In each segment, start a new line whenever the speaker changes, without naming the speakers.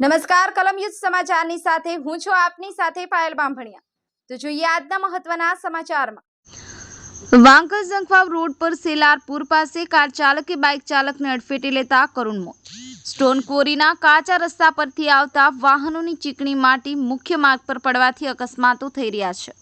નમસ્કાર કલમયુદ્ધ સમાચારની સાથે હું છું આપની સાથે પાયલ બાંભણિયા. તો જોઈએ આજના મહત્વના સમાચારમાં. વાંકલ ઝંખવાવ રોડ પર સેલારપુર પાસે કાર ચાલકે બાઇક ચાલકને અડફેટે લેતા કરુણ મોત. સ્ટોન ક્વોરીના કાચા રસ્તા પરથી આવતા વાહનોની ચીકણી માટી મુખ્ય માર્ગ પર પડવાથી અકસ્માતો થઈ રહ્યા છે.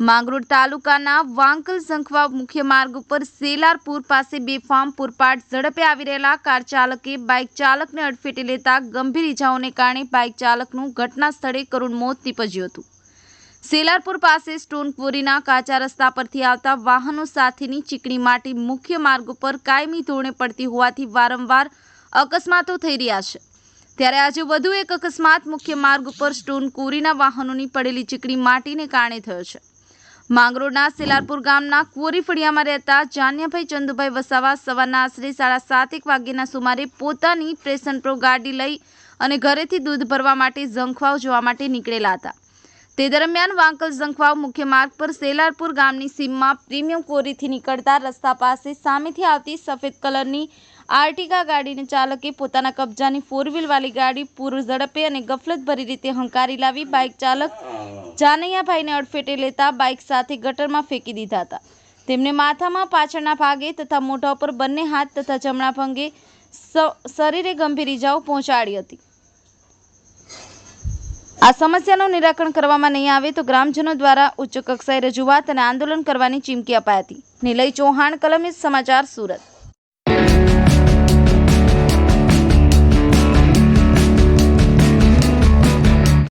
માંગરોળ તાલુકાના વાંકલ સંખવા મુખ્ય માર્ગ ઉપર સેલારપુર પાસે બેફામ પૂરપાટ ઝડપે આવી રહેલા કાર ચાલકે બાઇક ચાલકને અડફેટે લેતા ગંભીર ઇજાઓને કારણે બાઇક ચાલકનું ઘટના સ્થળે કરુણ મોત નીપજ્યું હતું. સેલારપુર પાસે સ્ટોન ક્વોરીના કાચા રસ્તા પરથી આવતા વાહનો સાથેની ચીકણી માટી મુખ્ય માર્ગ ઉપર કાયમી ધોરણે પડતી હોવાથી વારંવાર અકસ્માતો થઈ રહ્યા છે. ત્યારે આજે વધુ એક અકસ્માત મુખ્ય માર્ગ ઉપર સ્ટોન ક્વોરીના વાહનોની પડેલી ચીકણી માટીને કારણે થયો છે. માંગરોળના સેલારપુર ગામના કુંવરી રહેતા જાન્યાભાઈ ચંદુભાઈ વસાવા સવારના આશરે સાડા સાતેક વાગ્યાના સુમારે પોતાની પ્રેશન પ્રો ગાડી લઈ અને ઘરેથી દૂધ ભરવા માટે ઝંખવાવ જોવા માટે નીકળેલા હતા. તે દરમિયાન વાંકલ ઝંખવાવ મુખ્ય માર્ગ પર સેલારપુર ગામની સીમમાં પ્રીમિયમ કોરીથી નીકળતા રસ્તા પાસે સામેથી આવતી સફેદ કલરની આર્ટિકા ગાડીને ચાલકે પોતાના કબજાની ફોર વ્હીલવાળી ગાડી પૂર્વ ઝડપે અને ગફલતભરી રીતે હંકારી લાવી બાઇક ચાલક જાનૈયાભાઈને અડફેટે લેતા બાઇક સાથે ગટરમાં ફેંકી દીધા હતા. તેમને માથામાં પાછળના ભાગે તથા મોઢા ઉપર બંને હાથ તથા જમણા ભંગે શરીરે ગંભીર ઇજાઓ પહોંચાડી હતી. આ સમસ્યાનું નિરાકરણ કરવામાં નહીં આવે તો ગ્રામજનો દ્વારા ઉચ્ચ કક્ષાએ રજૂઆત અને આંદોલન કરવાની ચીમકી અપાઈ હતી. નિલય ચૌહાણ, કલમિત સમાચાર, સુરત.